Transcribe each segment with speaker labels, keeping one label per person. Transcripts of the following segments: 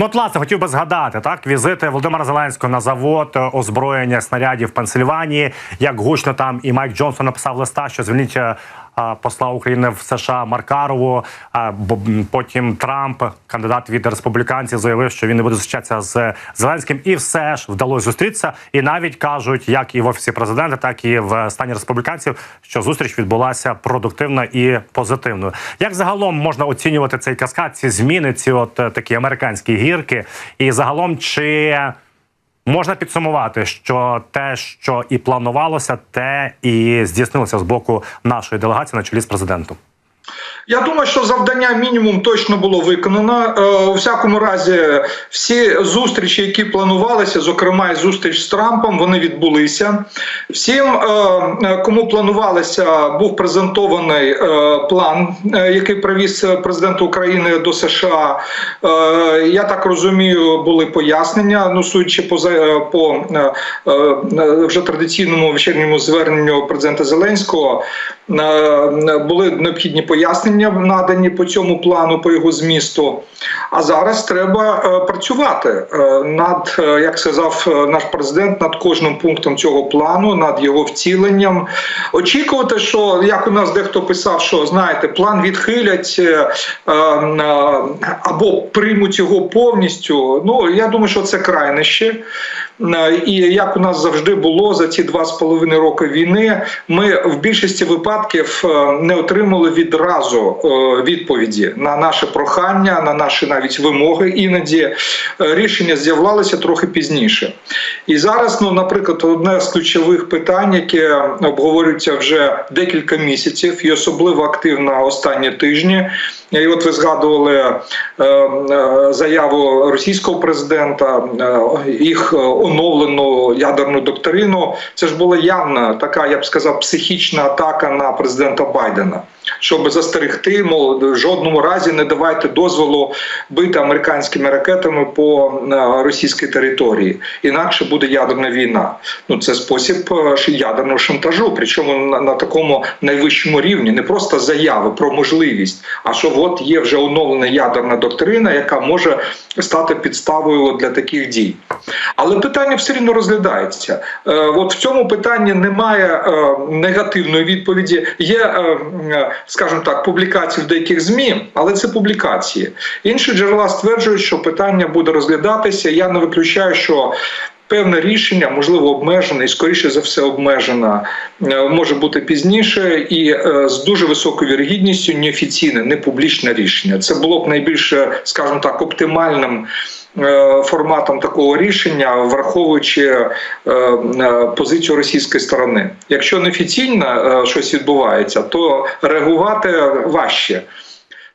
Speaker 1: Ну, от, власне, хотів би згадати так візити Володимира Зеленського на завод е, озброєння снарядів в Пенсильванії. Як гучно там і Майк Джонсон написав листа, що звільніть е, посла України в США Маркарову. Потім Трамп, кандидат від республіканців, заявив, що він не буде зустрічатися з Зеленським, і все ж вдалося зустрітися. І навіть кажуть, як і в офісі президента, так і в стані республіканців, що зустріч відбулася продуктивно і позитивною. Як загалом можна оцінювати цей каскад, ці зміни, ці от е, такі американські гірки, і загалом чи можна підсумувати, що те, що і планувалося, те і здійснилося з боку нашої делегації на чолі з президентом.
Speaker 2: Я думаю, що завдання мінімум точно було виконано. Е, У всякому разі, всі зустрічі, які планувалися, зокрема і зустріч з Трампом, вони відбулися. Всім, е, е, кому планувалося, був презентований план, який привіз президент України до США. Я так розумію, були пояснення. Ну, судячи по по вже традиційному вечірньому зверненню президента Зеленського, були необхідні пояснення надані по цьому плану, по його змісту. А зараз треба е, працювати е, над, е, як сказав наш президент, над кожним пунктом цього плану, над його вціленням. Очікувати, що як у нас дехто писав, що знаєте, план відхилять або приймуть його повністю. Ну я думаю, що це крайнище. Е, І як у нас завжди було за ці два з половиною роки війни, ми в більшості випадків е, не отримали відразу е, відповіді на наше прохання, на наші навіть вимоги. Іноді рішення з'являлися трохи пізніше. І зараз, ну, наприклад, одне з ключових питань, яке обговорюється вже декілька місяців, і особливо активно останні тижні. І от ви згадували заяву російського президента, їх оновлену ядерну доктрину. Це ж була явна така, я б сказав, психічна атака на президента Байдена. Щоб застерегти, мов в жодному разі не давайте дозволу бити американськими ракетами по е, російській території, інакше буде ядерна війна. Ну це спосіб е, ядерного шантажу, причому на, на такому найвищому рівні, не просто заяви про можливість, а що от є вже оновлена ядерна доктрина, яка може стати підставою для таких дій. Але питання все рівно розглядається. Е, От в цьому питанні немає негативної відповіді. Є, скажімо так, публікації в деяких змі, але це публікації. Інші джерела стверджують, що питання буде розглядатися. Я не виключаю, що. Певне рішення, можливо, обмежене і скоріше за все обмежена, е, може бути пізніше, і е, з дуже високою вірогідністю неофіційне, не публічне рішення. Це було б найбільш, е, скажімо так, оптимальним е, форматом такого рішення, враховуючи позицію російської сторони. Якщо неофіційно щось відбувається, то реагувати важче.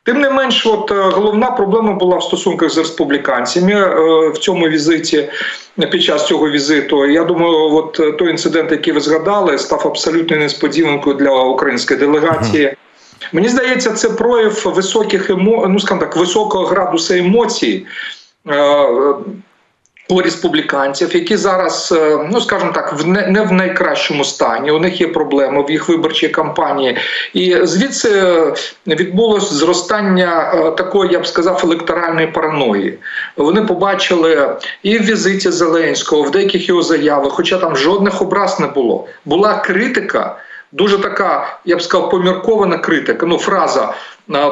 Speaker 2: Тим не менш, от е, головна проблема була в стосунках з республіканцями е, в цьому візиті. Під час цього візиту, я думаю, от е, той інцидент, який ви згадали, став абсолютно несподіванкою для української делегації. Мені здається, це прояв високих емо... ну, скажімо так, високого градусу емоцій. У республіканців, які зараз, е, ну скажімо так, в не, не в найкращому стані. У них є проблеми в їх виборчій кампанії, і звідси е, відбулось зростання е, такої, я б сказав, електоральної параної. Вони побачили і в візиті Зеленського, в деяких його заявах, хоча там жодних образ не було. Була критика. Дуже така, я б сказав, поміркована критика. Ну, фраза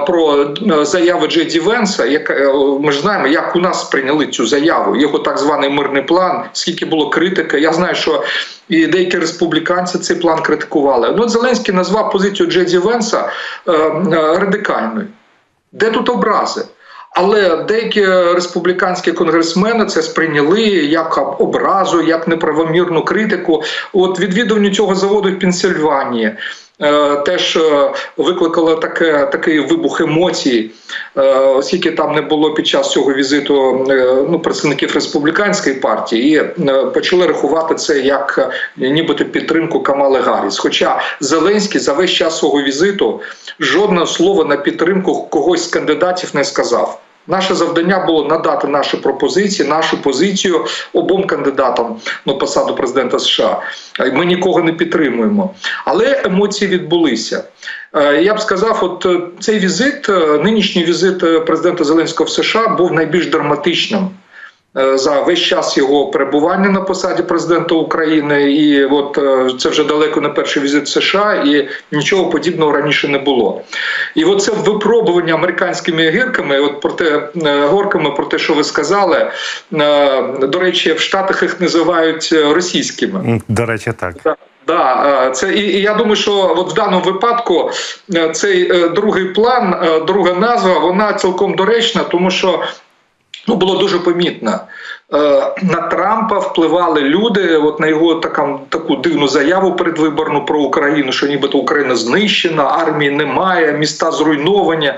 Speaker 2: про заяви Джеді Венса, яка е, ми ж знаємо, як у нас сприйняли цю заяву, його так званий мирний план, скільки було критики. Я знаю, що і деякі республіканці цей план критикували. Ну, Зеленський назвав позицію Джеді Венса е, е, радикальною. Де тут образи? Але деякі республіканські конгресмени це сприйняли як образу, як неправомірну критику. От відвідування цього заводу в Пенсильванії теж е, викликало таке, такий вибух емоцій, е, оскільки там не було під час цього візиту е, ну, представників республіканської партії, і е, почали рахувати це як е, нібито підтримку Камали Гарріс. Хоча Зеленський за весь час свого візиту жодного слова на підтримку когось з кандидатів не сказав. Наше завдання було надати наші пропозиції, нашу позицію обом кандидатам на посаду президента США. Е, Ми нікого не підтримуємо, але емоції відбулися. Е, Я б сказав, от е, цей візит, нинішній візит президента Зеленського в США був найбільш драматичним за весь час його перебування на посаді президента України. І от е, це вже далеко не перший візит в США, і нічого подібного раніше не було. І от це випробування американськими гірками, от про те е, горками, про те, що ви сказали. е, До речі, в Штатах їх називають е, російськими.
Speaker 1: До речі, так.
Speaker 2: Так, Да, е, це і, і я думаю, що от в даному випадку е, цей е, другий план, е, друга назва, вона цілком доречна, тому що ну було дуже помітно. Е, На Трампа впливали люди, от на його така, таку дивну заяву передвиборну про Україну, що нібито Україна знищена, армії немає, міста зруйновані,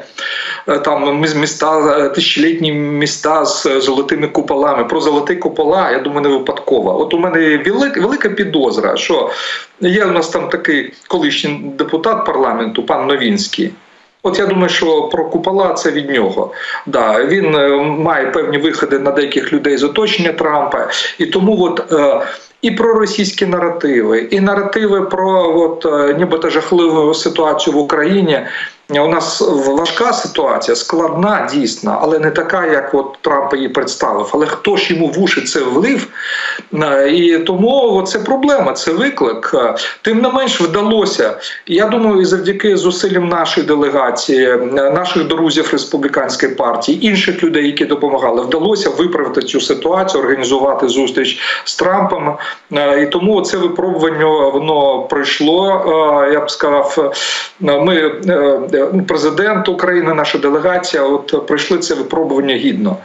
Speaker 2: е, там міс- міста, е, тисячолітні міста з золотими куполами. Про золоті купола, я думаю, не випадково. От у мене є велика, велика підозра, що є у нас там такий колишній депутат парламенту, пан Новінський. От я думаю, що про купола це від нього. Да, він е, має певні виходи на деяких людей з оточення Трампа, і тому от. Е, і про російські наративи, і наративи про от, е, нібито жахливу ситуацію в Україні. У нас важка ситуація, складна дійсно, але не така, як от Трамп її представив. Але хто ж йому в уші це влив? Е, І тому це проблема, це виклик. Е, Тим не менш вдалося. Я думаю, і завдяки зусиллям нашої делегації, е, наших друзів республіканської партії, інших людей, які допомагали, вдалося виправити цю ситуацію, організувати зустріч з Трампом. Е, І тому це випробування воно пройшло. е, Я б сказав, е, ми е, президент України, наша делегація, от пройшли це випробування гідно.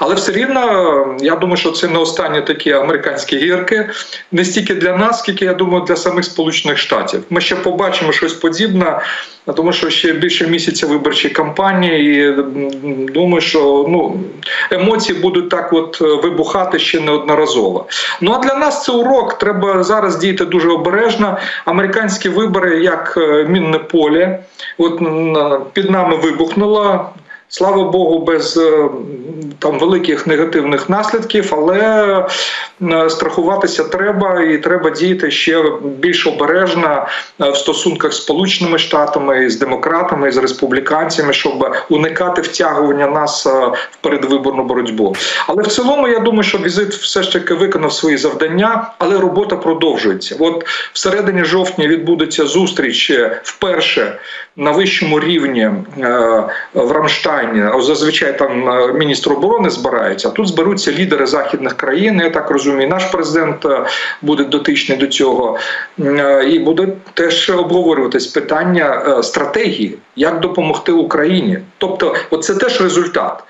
Speaker 2: Але все рівно, я думаю, що це не останні такі американські гірки, не стільки для нас, скільки я думаю, для самих Сполучених Штатів. Ми ще побачимо щось подібне, тому що ще більше місяця виборчої кампанії, і думаю, що ну емоції будуть так, от е, вибухати ще неодноразово. Ну а для нас це урок. Треба зараз діяти дуже обережно. Американські вибори як е, мінне поле. От під нами вибухнуло. Слава Богу, без е, там великих негативних наслідків, але е, страхуватися треба і треба діяти ще більш обережно е, в стосунках з Сполученими Штатами, з демократами, з республіканцями, щоб уникати втягування нас в передвиборну боротьбу. Але в цілому я думаю, що візит все ж таки виконав свої завдання, але робота продовжується. От всередині жовтня відбудеться зустріч вперше на вищому рівні е, в Рамштайні. а Зазвичай там е, міністр оборони збирається. а Тут зберуться лідери західних країн. Я так розумію, наш президент е, буде дотичний до цього, і буде теж обговорюватись питання стратегії, як допомогти Україні. Тобто, оце теж результат.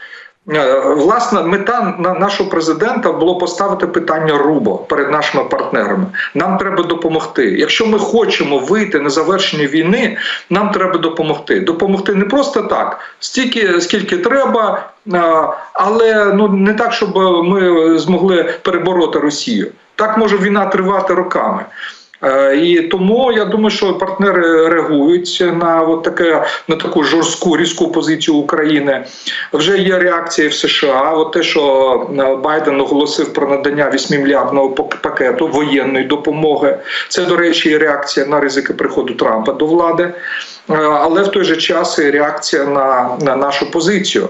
Speaker 2: Е, Власна мета на нашого президента було поставити питання рубо перед нашими партнерами. Нам треба допомогти. Якщо ми хочемо вийти на завершення війни, нам треба допомогти. Допомогти не просто так, стільки скільки треба, е, але ну не так, щоб ми змогли перебороти Росію. Так може війна тривати роками. Е, І тому я думаю, що партнери реагують на от таке на таку жорстку різку позицію України. Вже є реакція в США. От те, що е, Байден оголосив про надання 8 мільярдного пакету воєнної допомоги. Це, до речі, реакція на ризики приходу Трампа до влади. Е, Але в той же час і реакція на, на нашу позицію.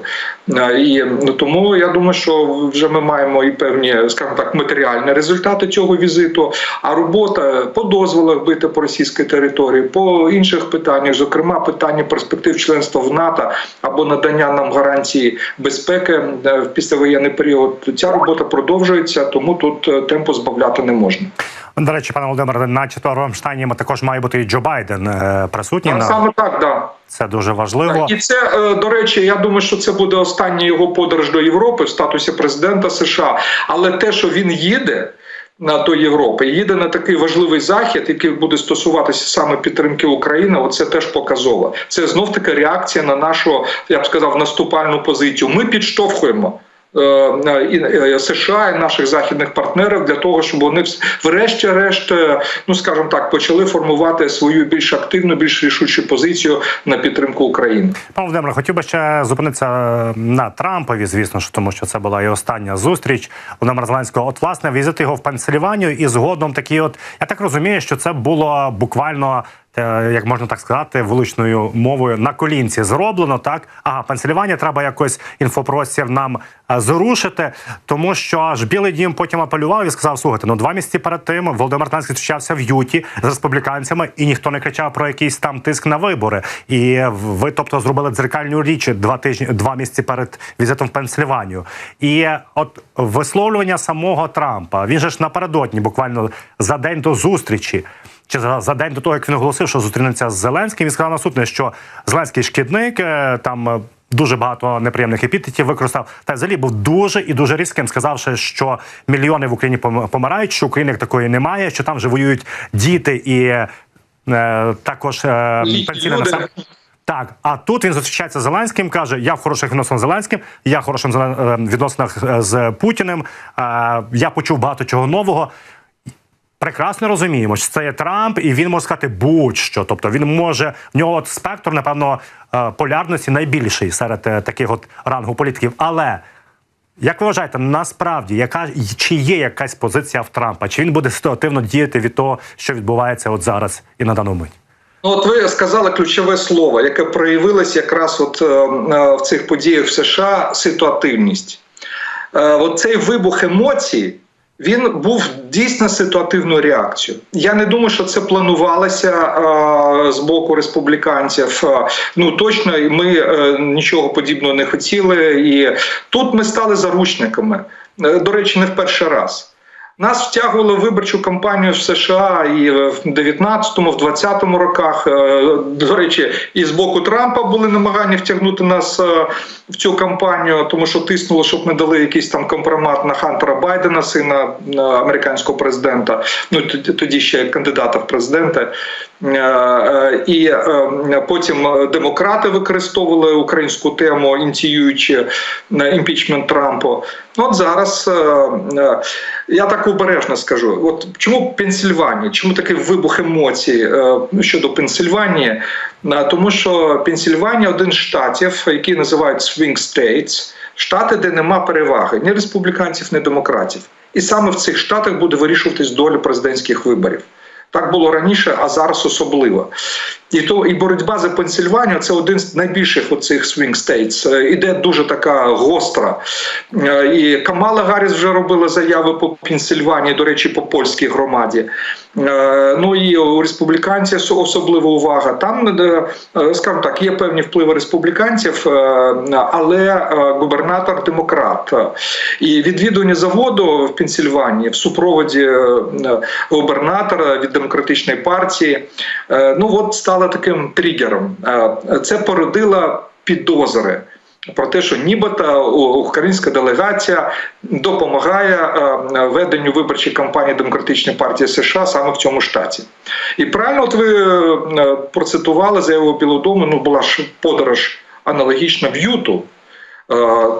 Speaker 2: Е, І ну, тому я думаю, що вже ми маємо і певні, скажімо так, матеріальні результати цього візиту. А робота по дозволах бити по російській території, по інших питаннях, зокрема питання перспектив членства в НАТО або надання нам гарантії безпеки е, в післявоєнний період. Ця робота продовжується, тому тут темпу збавляти не можна.
Speaker 1: До речі, пане Володимире, на четвертому Рамштайні також має бути і Джо Байден присутній. На
Speaker 2: саме так, да.
Speaker 1: це дуже важливо.
Speaker 2: І це е, до речі, я думаю, що це буде остання його подорож до Європи в статусі президента США. Але те, що він їде. На до Європи їде на такий важливий захід, який буде стосуватися саме підтримки України. Оце теж показово. Це знов таки реакція на нашу, я б сказав, наступальну позицію. Ми підштовхуємо. Е, е, США і наших західних партнерів для того, щоб вони врешті-решт, е, ну скажімо так, почали формувати свою більш активну, більш рішучу позицію на підтримку України.
Speaker 1: Пане Володимире, хотів би ще зупинитися на Трампові, звісно ж, тому що це була і остання зустріч Володимира Зеленського. От, власне, візит його в Пенсильванію, і згодом такі, от я так розумію, що це було буквально. Е, Як можна так сказати, вуличною мовою на колінці зроблено, так ага, Пенсильванія треба якось інфопростір нам е, зрушити, тому що аж Білий Дім потім апелював і сказав: слухайте, ну два місяці перед тим Володимир Зеленський зустрічався в Юті з республіканцями, і ніхто не кричав про якийсь там тиск на вибори. І ви, тобто, зробили дзеркальну річ два тижні, два місяці перед візитом в Пенсильванію. І от висловлювання самого Трампа він же ж напередодні, буквально за день до зустрічі. Чи за, за день до того, як він оголосив, що зустрінеться з Зеленським, він сказав наступне, що Зеленський шкідник е, там е, дуже багато неприємних епітетів використав. Та взагалі був дуже і дуже різким, сказавши, що мільйони в Україні пом- помирають, що України як такої немає, що там вже воюють діти і е, також е, пенсійне населення. Так, а тут він зустрічається з Зеленським, каже: Я в хороших відносинах з Зеленським, я в хороших е, відносинах з Путіним. Я почув багато чого нового. Прекрасно розуміємо, що це є Трамп, і він може сказати будь-що. Тобто він може в нього от спектр, напевно, е, полярності найбільший серед е, таких от рангу політиків. Але як ви вважаєте, насправді яка чи є якась позиція в Трампа? Чи він буде ситуативно діяти від того, що відбувається от зараз і на дану мить?
Speaker 2: Ну, от ви сказали ключове слово, яке проявилось якраз от е, е, в цих подіях в США ситуативність. Е, от цей вибух емоцій. Він був дійсно ситуативною реакцією. Я не думаю, що це планувалося е, з боку республіканців. Е, ну точно ми е, нічого подібного не хотіли. І тут ми стали заручниками. Е, до речі, не в перший раз. Нас втягували в виборчу кампанію в США і в 19-му, в 20-му роках. Е, До речі, і з боку Трампа були намагання втягнути нас е, в цю кампанію, тому що тиснуло, щоб ми дали якийсь там компромат на Хантера Байдена, сина е, американського президента. Ну тоді тоді ще кандидата в президенти. Е, е, І е, потім демократи використовували українську тему, ініціюючи імпічмент Трампу. Ну, От зараз я так обережно скажу: от чому Пенсільванія? Чому такий вибух емоцій щодо Пенсільванії? Е, Тому що Пенсільванія один з штатів, який називають swing states, штати, де нема переваги ні республіканців, ні демократів. І саме в цих штатах буде вирішуватись доля президентських виборів. Так було раніше, а зараз особливо. І то і боротьба за Пенсільванію це один з найбільших оцих states. Е, Іде дуже така гостра. Е, І Камала Гарріс вже робила заяви по Пенсільванії, до речі, по польській громаді. Е, Ну і у республіканців особлива увага. Там, е, скажімо так, є певні впливи республіканців, але губернатор демократ. І відвідування заводу в Пенсільванії в супроводі губернатора від демократичної партії. Ну от стало таким тригером. Е, Це породило підозри. Про те, що нібито українська делегація допомагає е, веденню виборчої кампанії демократичної партії США саме в цьому штаті, і правильно, от ви е, процитували заяву Білого Дому, Ну була ж подорож аналогічна в Юту.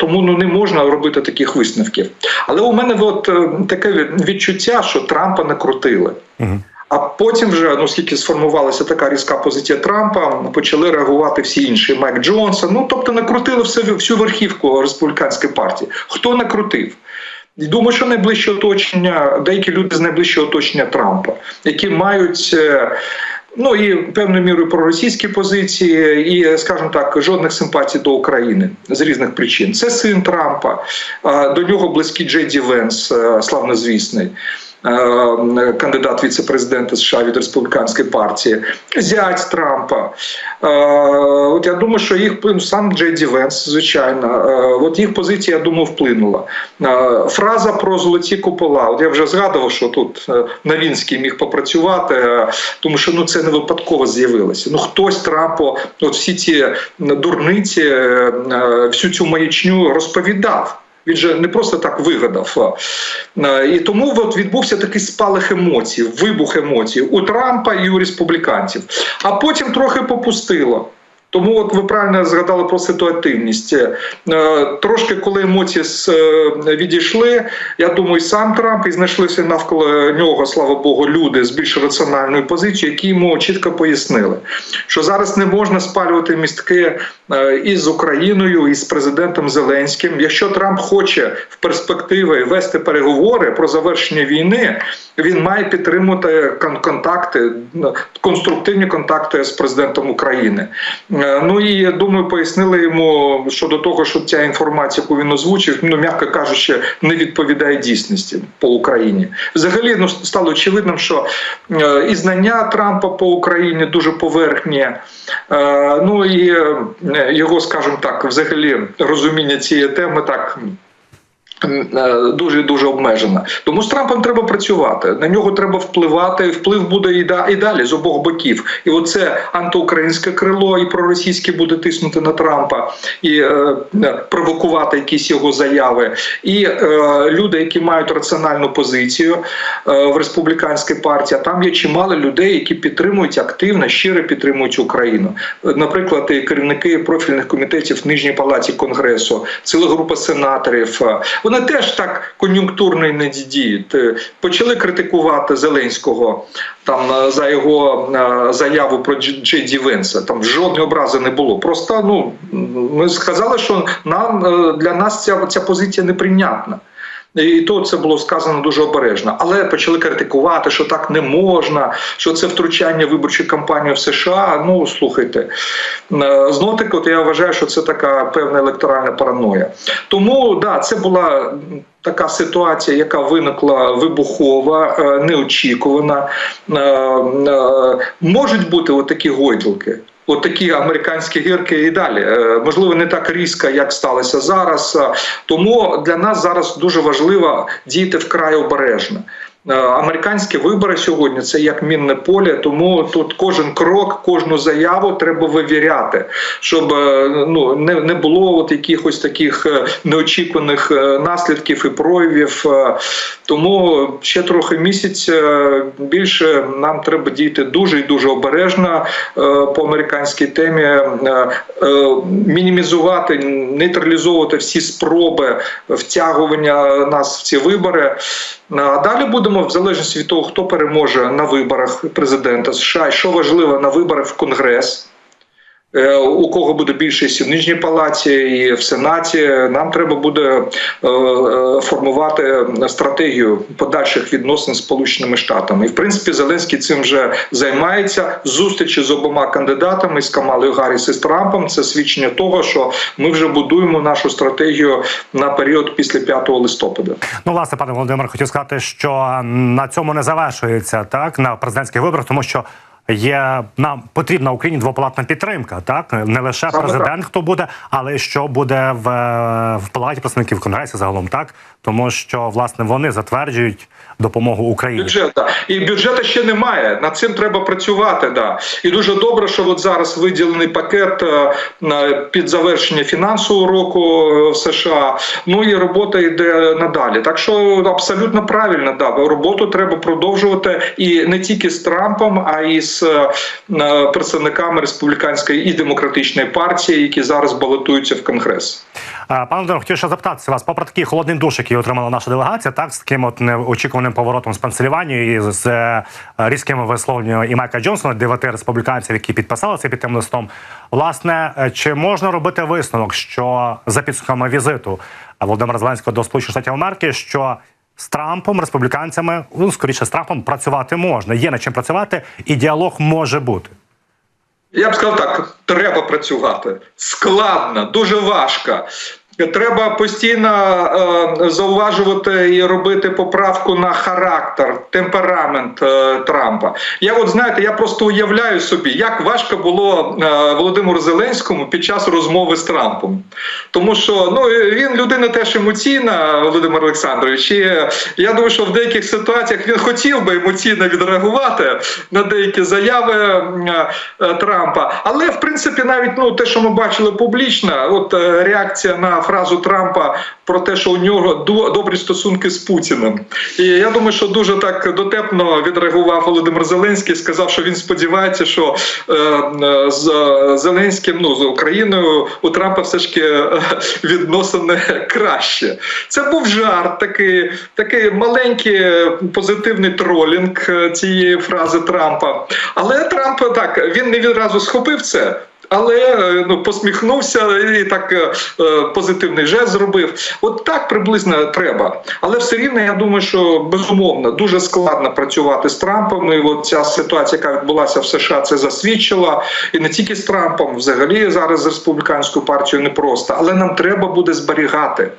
Speaker 2: Тому ну не можна робити таких висновків. Але у мене от таке відчуття, що Трампа накрутили.
Speaker 1: Угу.
Speaker 2: А потім вже ну сформувалася така різка позиція Трампа, почали реагувати всі інші Майк Джонсон. Ну тобто накрутили все всю верхівку республіканської партії. Хто накрутив? Думаю, що найближче оточення, деякі люди з найближчого оточення Трампа, які мають. е, Ну і певною мірою проросійські позиції, і, скажімо так, жодних симпатій до України з різних причин. Це син Трампа, до нього близький Джей Ді Венс, е, славнозвісний. Е, Кандидат віце-президента США від республіканської партії, зять Трампа. Е, От я думаю, що їх ну, сам Джей Ді Венс, звичайно, е, от їх позиція, я думаю, вплинула. Фраза про золоті купола. От я вже згадував, що тут е, Новінський міг попрацювати, тому що ну це не випадково з'явилося. Ну хтось Трампу, от всі ці дурниці, всю цю маячню розповідав. Він же не просто так вигадав. І тому от відбувся такий спалах емоцій, вибух емоцій у Трампа і у республіканців. А потім трохи попустило. Тому от ви правильно згадали про ситуативність. Е, Трошки, коли емоції е, відійшли, я думаю, і сам Трамп і знайшлися навколо нього, слава Богу, люди з більш раціональною позицією, які йому чітко пояснили, що зараз не можна спалювати містки е, із Україною і з президентом Зеленським. Якщо Трамп хоче в перспективи вести переговори про завершення війни, він має підтримувати кон- контакти, конструктивні контакти з президентом України. Е, Ну і я думаю, пояснили йому щодо того, що ця інформація, яку він озвучив, ну м'яко кажучи, не відповідає дійсності по Україні. Взагалі, ну стало очевидним, що е, і знання Трампа по Україні дуже поверхні. Е, Ну і його, скажімо так, взагалі розуміння цієї теми так дуже дуже обмежена. Тому з Трампом треба працювати. На нього треба впливати. Вплив буде і, да, і далі з обох боків. І оце антиукраїнське крило, і проросійське буде тиснути на Трампа і е, провокувати якісь його заяви. І е, люди, які мають раціональну позицію е, в республіканській партії, а там є чимало людей, які підтримують активно, щиро підтримують Україну. Наприклад, і керівники профільних комітетів в Нижній палаті Конгресу, ціла група сенаторів. Вони теж так кон'юнктурно не діють. Е, Почали критикувати Зеленського там е, за його е, заяву про Джеді Венса. Там жодної образи не було. Просто ну ми сказали, що нам для нас ця, ця позиція неприйнятна. І то це було сказано дуже обережно, але почали критикувати, що так не можна, що це втручання виборчу кампанію в США. Ну слухайте, знов таки, от я вважаю, що це така певна електоральна параноя. Тому да, це була така ситуація, яка виникла вибухова, е, неочікувана. Е, е, Можуть бути отакі гойдалки. От такі американські гірки і далі. Е, Можливо, не так різко, як сталося зараз. Е, Тому для нас зараз дуже важливо діяти вкрай обережно. Е, Американські вибори сьогодні це як мінне поле, тому тут кожен крок, кожну заяву треба вивіряти, щоб е, ну не, не було от якихось таких е, неочікуваних наслідків і проявів. Тому ще трохи місяць більше нам треба діяти дуже і дуже обережно по американській темі, мінімізувати, нейтралізовувати всі спроби втягування нас в ці вибори. А далі будемо в залежності від того, хто переможе на виборах президента США, і що важливо на виборах в Конгрес. Е, У кого буде більшість в нижній палаті і в сенаті, нам треба буде е, е, формувати стратегію подальших відносин з Сполученими Штатами. І в принципі Зеленський цим вже займається. Зустрічі з обома кандидатами з Камалою Гарріс і з Трампом. Це свідчення того, що ми вже будуємо нашу стратегію на період після 5 листопада.
Speaker 1: Ну, власне, пане Володимир, хотів сказати, що на цьому не завершується так на президентських виборах, тому що є нам потрібна Україні двопалатна підтримка, так? Не лише
Speaker 2: Саме
Speaker 1: президент, хто буде, але що буде в, в палаті представників конгресу загалом, так тому що власне вони затверджують допомогу Україні.
Speaker 2: Бюджета і бюджету ще немає. Над цим треба працювати. Да і дуже добре, що от зараз виділений пакет е, під завершення фінансового року е, в США. Ну і робота йде надалі. Так що абсолютно правильно, да роботу треба продовжувати і не тільки з Трампом, а й з е, представниками республіканської і демократичної партії, які зараз балотуються в конгрес.
Speaker 1: Пане Володимир, хотів ще запитатися вас, попри такий холодний душ, який отримала наша делегація, так з таким от неочікуваним поворотом з Пенсильванії і з е, різкими висловленнями і Майка Джонсона, дев'яти республіканців, які підписали цей під тим листом. Власне, е, чи можна робити висновок, що за підсумками візиту Володимира Зеленського до Сполучених Штатів Америки, що з Трампом, республіканцями, ну скоріше з Трампом працювати можна, є над чим працювати, і діалог може бути.
Speaker 2: Я б сказав так: треба працювати складно, дуже важко. Треба постійно е, зауважувати і робити поправку на характер, темперамент е, Трампа. Я от знаєте, я просто уявляю собі, як важко було е, Володимиру Зеленському під час розмови з Трампом. Тому що ну він людина теж емоційна, Володимир Олександрович. І я думаю, що в деяких ситуаціях він хотів би емоційно відреагувати на деякі заяви е, е, Трампа. Але в принципі, навіть ну те, що ми бачили публічно, от е, реакція на фразу Трампа про те, що у нього до- добрі стосунки з Путіним. І я думаю, що дуже так дотепно відреагував Володимир Зеленський, сказав, що він сподівається, що е, з е, Зеленським, ну з Україною, у Трампа все ж таки е, відносини краще. Це був жарт, такий, такий маленький позитивний тролінг цієї фрази Трампа. Але Трамп так він не відразу схопив це. Але е, ну посміхнувся і так е, е, позитивний жест зробив. От так приблизно треба. Але все рівно я думаю, що безумовно дуже складно працювати з Трампом. І от ця ситуація, яка відбулася в США, це засвідчила. І не тільки з Трампом, взагалі зараз з республіканською партією непросто. Але нам треба буде зберігати.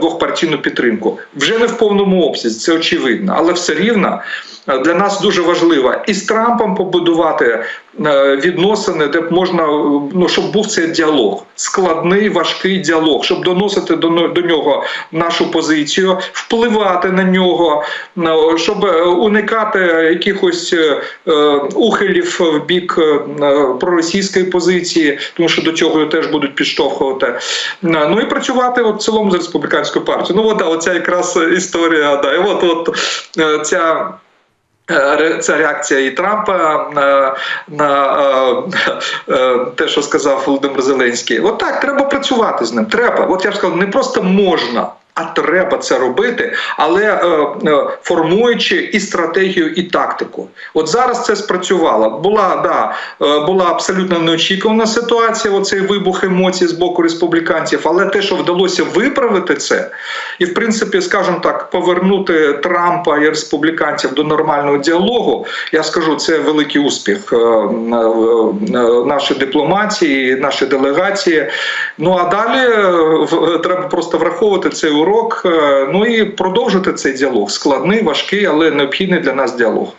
Speaker 2: Двохпартійну підтримку вже не в повному обсязі, це очевидно, але все рівно для нас дуже важливо і з Трампом побудувати е, відносини, де б можна е, ну щоб був цей діалог, складний, важкий діалог, щоб доносити до, до нього нашу позицію, впливати на нього, е, щоб уникати якихось ухилів в бік проросійської позиції, тому що до цього теж будуть підштовхувати. Ну і працювати от в цілому з республіканською партією. Ну от оця якраз історія. Да, і от, от ця. Е, Ця реакція і Трампа на, на е, е, те, що сказав Володимир Зеленський. От так, треба працювати з ним. Треба. От я б сказав, не просто можна. А треба це робити, але е, е, формуючи і стратегію, і тактику. От зараз це спрацювало. Була да е, була абсолютно неочікувана ситуація. Оцей вибух емоцій з боку республіканців, але те, що вдалося виправити це, і в принципі, скажімо так, повернути Трампа і республіканців до нормального діалогу. Я скажу, це великий успіх е, е, е, нашої дипломатії, нашої делегації. Ну а далі е, в- треба просто враховувати цей урок. Е, Ну і продовжити цей діалог. Складний, важкий, але необхідний для нас діалог.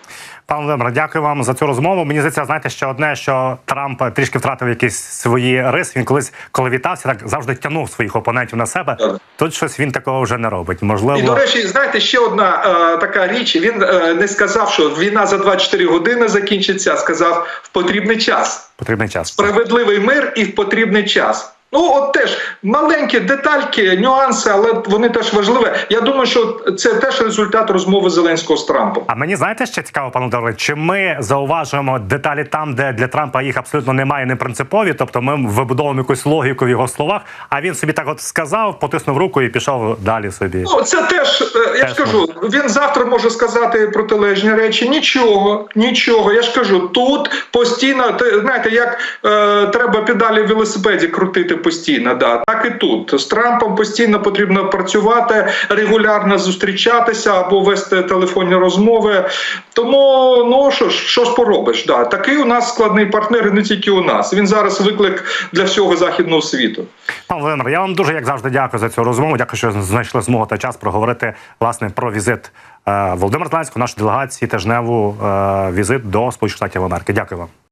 Speaker 1: Пане Володимире, дякую вам за цю розмову. Мені здається, знаєте, ще одне, що Трамп трішки втратив якісь свої риси. Він колись, коли вітався, так завжди тягнув своїх опонентів на себе.
Speaker 2: Так.
Speaker 1: Тут щось він такого вже не робить. Можливо,
Speaker 2: І до речі, знаєте, ще одна е, така річ. Він е, не сказав, що війна за 24 години закінчиться, а сказав в потрібний час.
Speaker 1: потрібний час.
Speaker 2: Справедливий мир і в потрібний час. Ну, от теж маленькі детальки, нюанси, але вони теж важливі. Я думаю, що це теж результат розмови Зеленського з Трампом.
Speaker 1: А мені знаєте, ще цікаво, пане Володимире, чи ми зауважуємо деталі там, де для Трампа їх абсолютно немає, не принципові. Тобто ми вибудовуємо якусь логіку в його словах, а він собі так от сказав, потиснув руку і пішов далі собі.
Speaker 2: Ну, це теж, е, я ж кажу, він завтра може сказати протилежні речі. Нічого, нічого. Я ж кажу, тут постійно, те- знаєте, як е, треба педалі в велосипеді крутити постійно, да, так і тут. З Трампом постійно потрібно працювати, регулярно зустрічатися або вести телефонні розмови. Тому, ну що ж, що ж поробиш? Да. Такий у нас складний партнер, і не тільки у нас. Він зараз виклик для всього західного світу.
Speaker 1: Пане Володимире, я вам дуже як завжди дякую за цю розмову. Дякую, що знайшли змогу та час проговорити власне про візит е, Володимира Зеленського, нашої делегації та жневу е, візит до Сполучених Штатів Америки. Дякую вам.